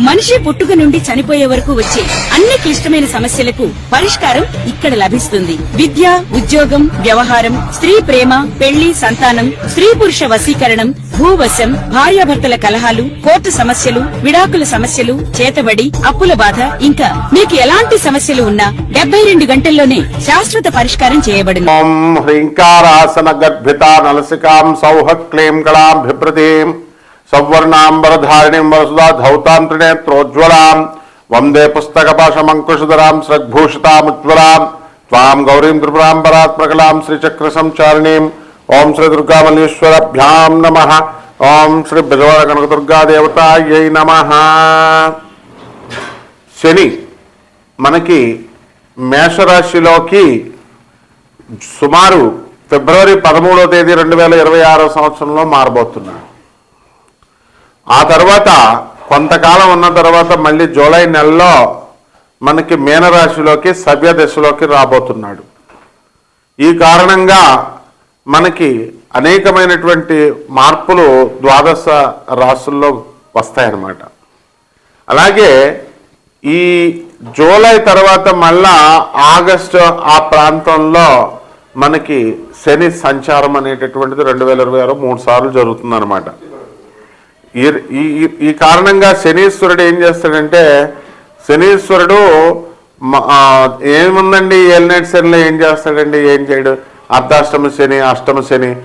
మనిషి పుట్టుక నుండి చనిపోయే వరకు వచ్చే అన్ని క్లిష్టమైన సమస్యలకు పరిష్కారం ఇక్కడ లభిస్తుంది. విద్య ఉద్యోగం వ్యవహారం స్త్రీ ప్రేమ పెళ్ళి సంతానం స్త్రీ పురుష వశీకరణం భూవశం భార్యాభర్తల కలహాలు కోర్టు సమస్యలు విడాకుల సమస్యలు చేతబడి అప్పుల బాధ ఇంకా మీకు ఎలాంటి సమస్యలు ఉన్నా డెబ్బై రెండు గంటల్లోనే శాశ్వత పరిష్కారం చేయబడును ఓం హ్రీంకారాసన గర్భిత నలసికాం సౌహ క్లీం కళాం సౌవర్ణాంబరధారిణీం వరసుదా ధౌతాం త్రినేత్రోజ్వలాం వందే పుస్తకపాశమంకుశధరాం శ్రగ్భూషితాముజ్వలాం. త్వాం గౌరీం త్రిపురాంబరాత్మకలాం శ్రీచక్ర సంచారిణీం ఓం శ్రీ దుర్గామల్లేశ్వరభ్యాం నమ. ఓం శ్రీ బెజవాడ కనకదుర్గాదేవతాయై నమ. శని మనకి మేషరాశిలోకి సుమారు ఫిబ్రవరి పదమూడవ తేదీ రెండు వేల ఇరవై ఆరో సంవత్సరంలో మారబోతున్నాడు. ఆ తర్వాత కొంతకాలం ఉన్న తర్వాత మళ్ళీ జూలై నెలలో మనకి మీనరాశిలోకి సభ్య దశలోకి రాబోతున్నాడు. ఈ కారణంగా మనకి అనేకమైనటువంటి మార్పులు ద్వాదశ రాశుల్లో వస్తాయన్నమాట. అలాగే ఈ జూలై తర్వాత మళ్ళా ఆగస్టు ఆ ప్రాంతంలో మనకి శని సంచారం అనేటటువంటిది రెండు వేల ఇరవై ఆరు మూడు సార్లు జరుగుతుందన్నమాట. ఈ ఈ- ఈ కారణంగా శనీశ్వరుడు ఏం చేస్తాడంటే శనీశ్వరుడు ఏముందండి ఏలినటి శనిలో ఏం చేస్తాడండి? ఏం చేయడు? అర్ధాష్టమ శని అష్టమ శని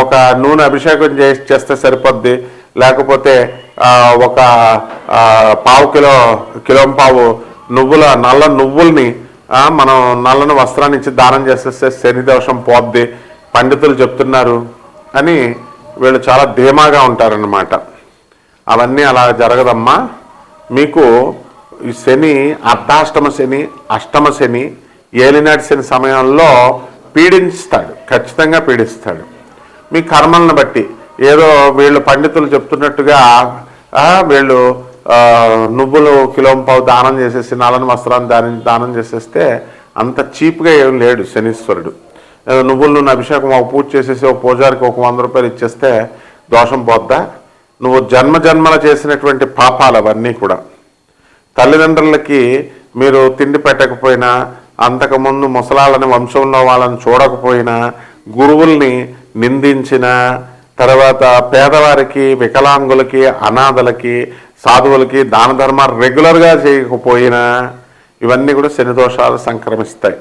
ఒక నూనె అభిషేకం చేసి చేస్తే సరిపోద్ది. లేకపోతే ఒక పావు కిలో కిలో పావు నువ్వుల నల్ల నువ్వుల్ని మనం నల్లని వస్త్రాన్ని ఇచ్చి దానం చేసేస్తే శని దోషం పోద్ది. పండితులు చెప్తున్నారు అని వీళ్ళు చాలా ధీమాగా ఉంటారన్నమాట. అవన్నీ అలా జరగదమ్మా. మీకు ఈ శని అర్ధాష్టమ శని అష్టమ శని ఏలినాటి శని సమయంలో పీడించుతాడు ఖచ్చితంగా పీడిస్తాడు. మీ కర్మలను బట్టి. ఏదో వీళ్ళు పండితులు చెప్తున్నట్టుగా వీళ్ళు నువ్వులు నువ్వులు కిలోంపావు దానం చేసేసి నల్లని వస్త్రాన్ని దాని దానం చేసేస్తే అంత చీప్గా ఏం లేడు శనీశ్వరుడు. నువ్వులు అభిషేకం ఒక పూజ చేసేసి ఒక పూజారికి ఒక వంద రూపాయలు ఇచ్చేస్తే దోషం పోద్దా? నువ్వు జన్మ జన్మల చేసినటువంటి పాపాలు అవన్నీ కూడా. తల్లిదండ్రులకి మీరు తిండి పెట్టకపోయినా అంతకుముందు ముసలాళ్ళని వంశంలో వాళ్ళని చూడకపోయినా గురువుల్ని నిందించిన తర్వాత పేదవారికి వికలాంగులకి అనాథలకి సాధువులకి దాన ధర్మాలు రెగ్యులర్గా చేయకపోయినా ఇవన్నీ కూడా శని దోషాలు సంక్రమిస్తాయి.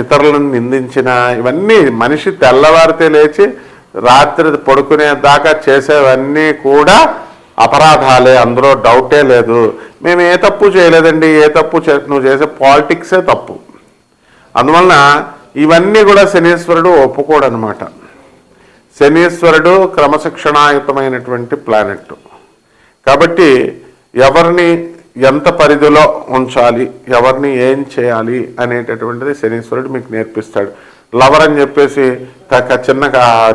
ఇతరులను నిందించిన ఇవన్నీ మనిషి తెల్లవారితే లేచి రాత్రి పడుకునే దాకా చేసేవన్నీ కూడా అపరాధాలే. అందులో డౌటే లేదు. మేము ఏ తప్పు చేయలేదండి. ఏ తప్పు చే నువ్వు చేసే పాలిటిక్సే తప్పు. అందువలన ఇవన్నీ కూడా శనీశ్వరుడు ఒప్పుకోడనమాట శనీశ్వరుడు క్రమశిక్షణాయుతమైనటువంటి ప్లానెట్ కాబట్టి ఎవరిని ఎంత పరిధిలో ఉంచాలి ఎవరిని ఏం చేయాలి అనేటటువంటిది శనీశ్వరుడు మీకు నేర్పిస్తాడు. లవర్ అని చెప్పేసి చిన్న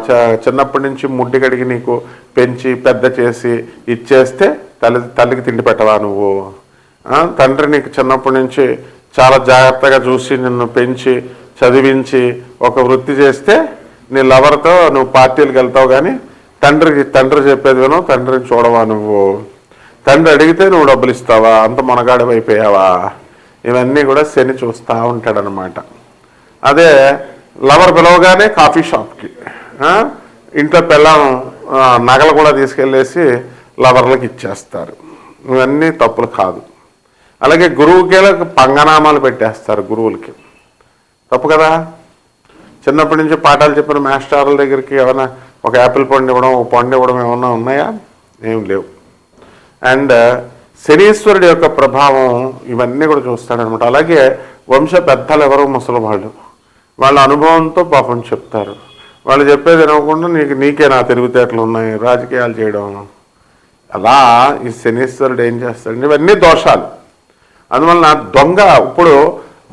చ- చిన్నప్పటి నుంచి ముడ్డి కడిగి నీకు పెంచి పెద్ద చేసి ఇచ్చేస్తే తల్లి తల్లికి తిండి పెట్టవా నువ్వు? తండ్రి నీకు చిన్నప్పటి నుంచి చాలా జాగ్రత్తగా చూసి నిన్ను పెంచి చదివించి ఒక వృత్తి చేస్తే నీ లవర్తో నువ్వు పార్టీలకు వెళ్తావు కానీ తండ్రికి తండ్రి చెప్పేది విను తండ్రిని చూడవా నువ్వు? తండ్రి అడిగితే నువ్వు డబ్బులు ఇస్తావా? అంత మొనగాడి ఇవన్నీ కూడా శని చూస్తూ ఉంటాడనమాట అదే లవర్ పిలవగానే కాఫీ షాప్కి ఇంట్లో పిల్లం నగలు కూడా తీసుకెళ్ళేసి లవర్లకు ఇచ్చేస్తారు. ఇవన్నీ తప్పులు కాదు. అలాగే గురువుకి పంగనామాలు పెట్టేస్తారు గురువులకి. తప్పు కదా? చిన్నప్పటి నుంచి పాఠాలు చెప్పిన మాస్టర్ల దగ్గరికి ఏమైనా ఒక యాపిల్ పండు ఇవ్వడం ఒక పండు ఇవ్వడం ఏమన్నా ఉన్నాయా? ఏం లేవు. అండ్ శనీశ్వరుడి యొక్క ప్రభావం ఇవన్నీ కూడా చూస్తాడనమాట. అలాగే వంశ పెద్దలు ఎవరు? ముసలి వాళ్ళు. వాళ్ళ అనుభవంతో పాపం చెప్తారు. వాళ్ళు చెప్పేది వినకుండా నీకు నీకే నా తెలివితేటలు ఉన్నాయి రాజకీయాలు చేయడం. అలా ఈ శనీశ్వరుడు ఏం చేస్తాడు ఇవన్నీ దోషాలు. అందువలన దొంగ ఇప్పుడు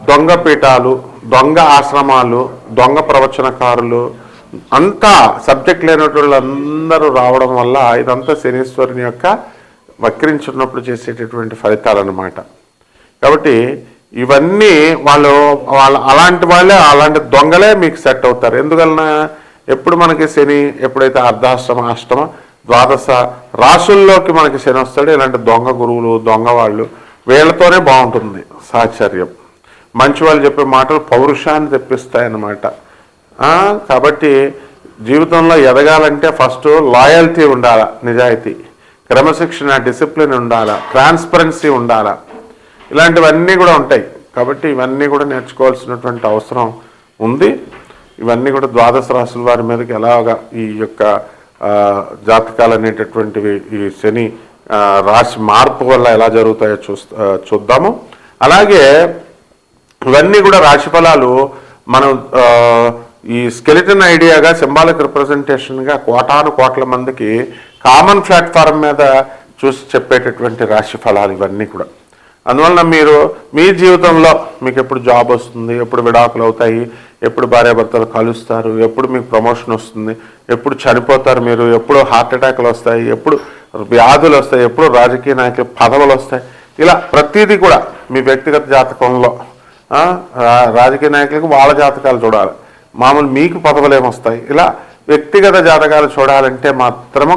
దొంగ పీఠాలు దొంగ ఆశ్రమాలు దొంగ ప్రవచనకారులు అంతా సబ్జెక్ట్ లేనటువంటి అందరూ రావడం వల్ల ఇదంతా శనీశ్వరుని యొక్క వక్రించున్నప్పుడు చేసేటటువంటి ఫలితాలు అన్నమాట కాబట్టి ఇవన్నీ వాళ్ళు వాళ్ళ అలాంటి వాళ్ళే అలాంటి దొంగలే మీకు సెట్ అవుతారు. ఎందువలన ఎప్పుడు మనకి శని ఎప్పుడైతే అర్ధాష్టమ అష్టమ ద్వాదశ రాసుల్లోకి మనకి శని వస్తాడు ఇలాంటి దొంగ గురువులు దొంగ వాళ్ళు వీళ్ళతోనే బాగుంటుంది సాహచర్యం మంచి వాళ్ళు చెప్పే మాటలు పౌరుషాన్ని తెప్పిస్తాయన్నమాట. కాబట్టి జీవితంలో ఎదగాలంటే ఫస్ట్ లాయల్టీ ఉండాలా నిజాయితీ. క్రమశిక్షణ డిసిప్లిన్ ఉండాలా ట్రాన్స్పరెన్సీ ఉండాలా. ఇలాంటివన్నీ కూడా ఉంటాయి. కాబట్టి ఇవన్నీ కూడా నేర్చుకోవాల్సినటువంటి అవసరం ఉంది. ఇవన్నీ కూడా ద్వాదశ రాసుల వారి మీదకి ఎలాగా ఈ యొక్క జాతకాలు అనేటటువంటివి ఈ శని రాశి మార్పు వల్ల ఎలా జరుగుతాయో చూస్తా చూద్దాము. అలాగే ఇవన్నీ కూడా రాశి ఫలాలు మనం ఈ స్కెలిటన్ ఐడియాగా సింబాలిక్ రిప్రజెంటేషన్గా కోటాను కోట్ల మందికి కామన్ ప్లాట్ఫారం మీద చూసి చెప్పేటటువంటి రాశి ఫలాలు ఇవన్నీ కూడా. అందువలన మీరు మీ జీవితంలో మీకు ఎప్పుడు జాబ్ వస్తుంది ఎప్పుడు విడాకులు అవుతాయి ఎప్పుడు భార్యాభర్తలు కలుస్తారు ఎప్పుడు మీకు ప్రమోషన్ వస్తుంది ఎప్పుడు చనిపోతారు మీరు ఎప్పుడు హార్ట్ అటాక్లు వస్తాయి ఎప్పుడు వ్యాధులు వస్తాయి ఎప్పుడు రాజకీయ నాయకులు పదవులు వస్తాయి. ఇలా ప్రతిదీ కూడా మీ వ్యక్తిగత జాతకంలో రాజకీయ నాయకులకు వాళ్ళ జాతకాలు చూడాలి. మామూలు మీకు పదవులు ఏమొస్తాయి? ఇలా వ్యక్తిగత జాతకాలు చూడాలంటే మాత్రము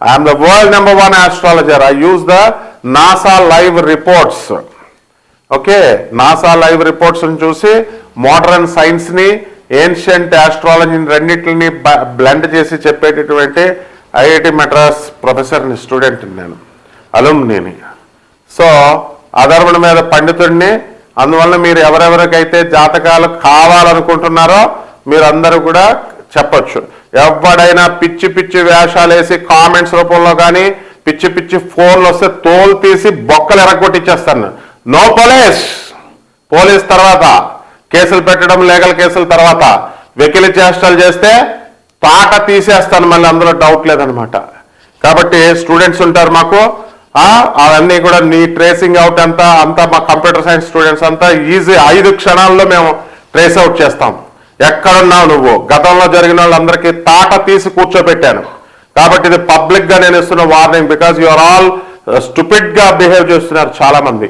Am the world number one astrologer I use the NASA live reports okay NASA live రిపోర్ట్స్ని చూసి మోడర్న్ సైన్స్ని ఏన్షియంట్ ఆస్ట్రాలజీని రెండింటిని బ్లెండ్ చేసి చెప్పేటటువంటి ఐఐటి మెడ్రాస్ ప్రొఫెసర్ని స్టూడెంట్ నేను. అలుమ్నీని సో అధర్వణ మీద పండితుడిని అందువల్ల మీరు ఎవరెవరికైతే జాతకాలు కావాలనుకుంటున్నారో మీరందరూ కూడా చెప్పచ్చు. ఎవడైనా పిచ్చి పిచ్చి వేషాలు వేసి కామెంట్స్ రూపంలో కానీ పిచ్చి పిచ్చి ఫోన్లు వస్తే తోలు తీసి బొక్కలు ఎరగొట్టిచ్చేస్తాను. నో పోలీస్ పోలీస్ తర్వాత కేసులు పెట్టడం లీగల్ కేసుల తర్వాత వెకిలి చేష్టలు చేస్తే పాట తీసేస్తాను మళ్ళీ అందులో డౌట్ లేదనమాట. కాబట్టి స్టూడెంట్స్ ఉంటారు మాకు. అవన్నీ కూడా నీ ట్రేసింగ్ అవుట్ అంతా అంతా మా కంప్యూటర్ సైన్స్ స్టూడెంట్స్ అంతా ఈజీ ఐదు క్షణాల్లో మేము ట్రేస్ అవుట్ చేస్తాం. ఎక్కడున్నావు నువ్వు? గతంలో జరిగిన వాళ్ళందరికీ తాట తీసి కూర్చోబెట్టాను. కాబట్టి ఇది పబ్లిక్గా నేను ఇస్తున్న వార్నింగ్ బికాస్ యువర్ ఆల్ స్టూపిడ్గా బిహేవ్ చేస్తున్నారు చాలా మంది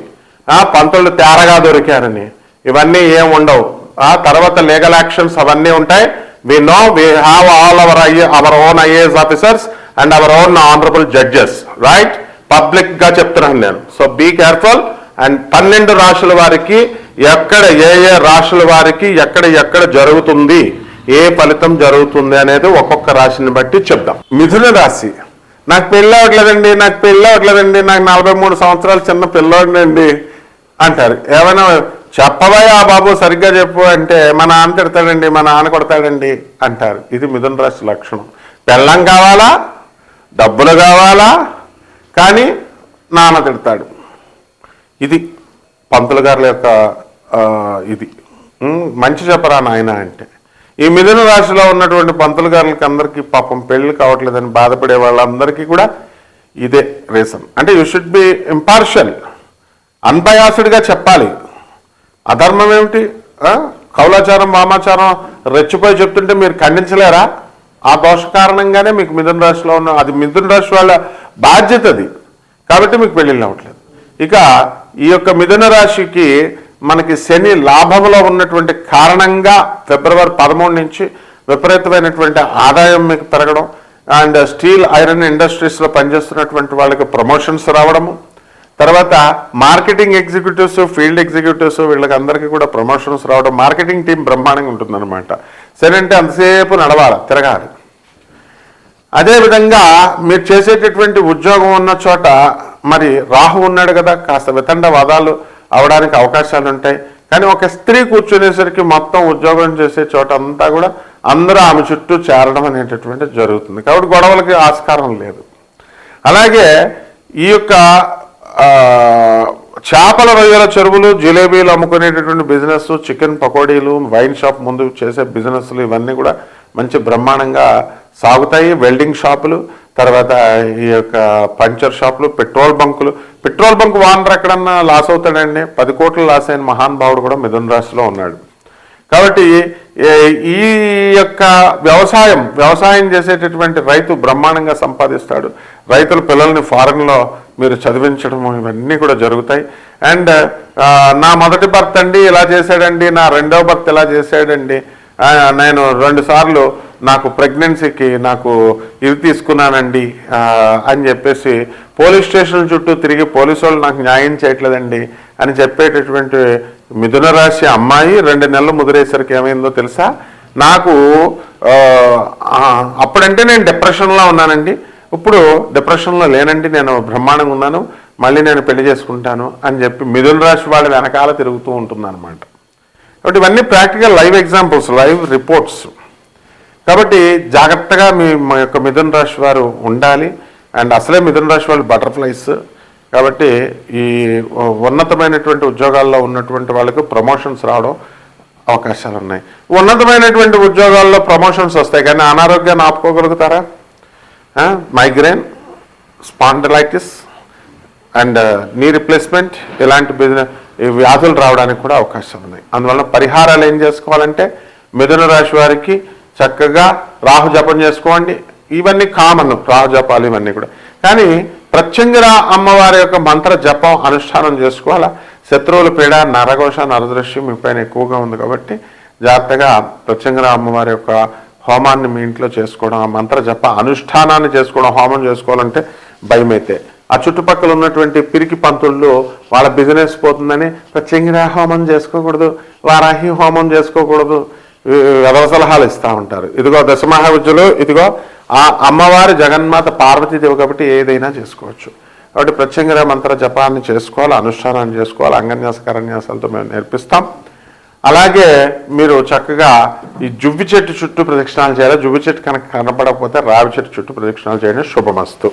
పంతులు తేరగా దొరికారని. ఇవన్నీ ఏం ఉండవు. ఆ తర్వాత లీగల్ యాక్షన్స్ అవన్నీ ఉంటాయి. We know we have all our our own IAS officers and our own honourable judges right పబ్లిక్గా చెప్తున్నాను నేను. సో బీ కేర్ఫుల్ అండ్ పన్నెండు రాశుల వారికి ఎక్కడ ఏ ఏ రాశుల వారికి ఎక్కడ ఎక్కడ జరుగుతుంది ఏ ఫలితం జరుగుతుంది అనేది ఒక్కొక్క రాశిని బట్టి చెప్దాం. మిథున రాశి. నాకు పెళ్ళి అవ్వట్లేదండి నాకు పెళ్ళి అవ్వట్లేదండి నాకు నలభై మూడు సంవత్సరాలు చిన్న పిల్లోడినండి అంటారు. ఏమైనా చెప్పవయ్యా బాబు సరిగ్గా చెప్పు అంటే మా నాన్న తిడతాడండి మా నాన్న కొడతాడండి అంటారు. ఇది మిథున రాశి లక్షణం. పెళ్ళం కావాలా? డబ్బులు కావాలా? కానీ నాన్న తిడతాడు. ఇది పంతులు గారుల యొక్క ఇది. మంచి చెప్పరా నాయన అంటే. ఈ మిథున రాశిలో ఉన్నటువంటి పంతులు గారులకి అందరికీ పాపం పెళ్ళి కావట్లేదని బాధపడే వాళ్ళందరికీ కూడా ఇదే రీజన్. అంటే యూ షుడ్ బి ఇంపార్షియల్ అన్బయాస్డ్గా చెప్పాలి. అధర్మం ఏమిటి? కౌలాచారం వామాచారం రెచ్చిపోయి చెప్తుంటే మీరు ఖండించలేరా? ఆ దోష కారణంగానే మీకు మిథున రాశిలో ఉన్న అది మిథున రాశి వాళ్ళ బాధ్యత అది. కాబట్టి మీకు పెళ్ళిళ్ళు అవ్వట్లేదు. ఇక ఈ యొక్క మిథున రాశికి మనకి శని లాభంలో ఉన్నటువంటి కారణంగా ఫిబ్రవరి పదమూడు నుంచి విపరీతమైనటువంటి ఆదాయం మీకు పెరగడం అండ్ స్టీల్ ఐరన్ ఇండస్ట్రీస్లో పనిచేస్తున్నటువంటి వాళ్ళకి ప్రమోషన్స్ రావడము. తర్వాత మార్కెటింగ్ ఎగ్జిక్యూటివ్స్ ఫీల్డ్ ఎగ్జిక్యూటివ్స్ వీళ్ళకి అందరికీ కూడా ప్రమోషన్స్ రావడం మార్కెటింగ్ టీం బ్రహ్మాండంగా ఉంటుందన్నమాట. సరే అంటే అంతసేపు నడవాలి తిరగాలి. అదేవిధంగా మీరు చేసేటటువంటి ఉద్యోగం ఉన్న చోట మరి రాహు ఉన్నాడు కదా కాస్త వితండ వాదాలు అవడానికి అవకాశాలు ఉంటాయి కానీ ఒక స్త్రీ కూర్చునేసరికి మొత్తం ఉద్యోగం చేసే చోట అంతా కూడా అందరూ ఆమె చుట్టూ చేరడం అనేటటువంటి జరుగుతుంది. కాబట్టి గొడవలకి ఆస్కారం లేదు. అలాగే ఈ యొక్క చేపల రొయ్యల చెరువులు జిలేబీలు అమ్ముకునేటటువంటి బిజినెస్ చికెన్ పకోడీలు వైన్ షాప్ ముందు చేసే బిజినెస్లు ఇవన్నీ కూడా మంచి బ్రహ్మాండంగా సాగుతాయి. వెల్డింగ్ షాపులు తర్వాత ఈ యొక్క పంచర్ షాపులు పెట్రోల్ బంకులు పెట్రోల్ బంక్ వానర్ ఎక్కడన్నా లాస్ అవుతాడండి? పది కోట్లు లాస్ అయిన మహానుభావుడు కూడా మిథున రాశిలో ఉన్నాడు. కాబట్టి ఈ యొక్క వ్యవసాయం వ్యవసాయం చేసేటటువంటి రైతు బ్రహ్మాండంగా సంపాదిస్తాడు. రైతుల పిల్లల్ని ఫారెన్లో మీరు చదివించడం ఇవన్నీ కూడా జరుగుతాయి. అండ్ నా మొదటి భర్త అండి ఇలా చేశాడండి. నా రెండవ భర్త ఇలా చేశాడండి. నేను రెండు సార్లు నాకు ప్రెగ్నెన్సీకి నాకు ఇది తీసుకున్నానండి అని చెప్పేసి పోలీస్ స్టేషన్ చుట్టూ తిరిగి పోలీసు వాళ్ళు నాకు న్యాయం చేయట్లేదండి అని చెప్పేటటువంటి మిథున రాశి అమ్మాయి రెండు నెలలు ముదిరేసరికి ఏమైందో తెలుసా? నాకు అప్పుడంటే నేను డిప్రెషన్లో ఉన్నానండి. ఇప్పుడు డిప్రెషన్లో లేనండి నేను బ్రహ్మాండంగా ఉన్నాను మళ్ళీ నేను పెళ్ళి చేసుకుంటాను అని చెప్పి మిథున రాశి వాళ్ళ వెనకాల తిరుగుతూ ఉంటుంది అనమాట కాబట్టి ఇవన్నీ practical live examples live reports కాబట్టి జాగ్రత్తగా మీ మా యొక్క మిథున రాశి వారు ఉండాలి. అండ్ అసలే మిథున రాశి వాళ్ళు బటర్ఫ్లైస్. కాబట్టి ఈ ఉన్నతమైనటువంటి ఉద్యోగాల్లో ఉన్నటువంటి వాళ్ళకు ప్రమోషన్స్ రావడం అవకాశాలు ఉన్నాయి ఉన్నతమైనటువంటి ఉద్యోగాల్లో ప్రమోషన్స్ వస్తాయి. కానీ అనారోగ్యాన్ని ఆపుకోగలుగుతారా? Migraine spondylitis and knee replacement ఇలాంటి బిజినెస్ వ్యాధులు రావడానికి కూడా అవకాశాలు ఉన్నాయి అందువలన పరిహారాలు ఏం చేసుకోవాలంటే మిథున రాశి వారికి చక్కగా రాహు జపం చేసుకోండి. ఇవన్నీ కామన్ రాహు జపాలు ఇవన్నీ కూడా. కానీ ప్రత్యంగిర అమ్మవారి యొక్క మంత్ర జపం అనుష్ఠానం చేసుకోవాలా? శత్రువుల పీడ నరఘోష నరదృశ్యం మీ పైన ఎక్కువగా ఉంది కాబట్టి జాగ్రత్తగా ప్రత్యంగిర అమ్మవారి యొక్క హోమాన్ని మీ ఇంట్లో చేసుకోవడం ఆ మంత్ర జప అనుష్ఠానాన్ని చేసుకోవడం హోమం చేసుకోవాలంటే భయమైతే. ఆ చుట్టుపక్కల ఉన్నటువంటి పిరికి పంతుళ్ళు వాళ్ళ బిజినెస్ పోతుందని ప్రత్యంగిర హోమం చేసుకోకూడదు వారాహి హోమం చేసుకోకూడదు వెధవ సలహాలు ఇస్తూ ఉంటారు. ఇదిగో దశమహావిద్యలో ఇదిగో ఆ అమ్మవారి జగన్మాత పార్వతీదేవి కాబట్టి ఏదైనా చేసుకోవచ్చు. కాబట్టి ప్రత్యంగిర మంత్ర జపాన్ని చేసుకోవాలి అనుష్ఠానాన్ని చేసుకోవాలి అంగన్యాస కరన్యాసాలతో మేము నేర్పిస్తాం. అలాగే మీరు చక్కగా ఈ జువ్వి చెట్టు చుట్టూ ప్రదక్షిణాలు చేయాలి. జువ్వి చెట్టు కనుక కనపడకపోతే రావి చెట్టు చుట్టూ ప్రదక్షిణాలు చేయడం శుభమస్తు.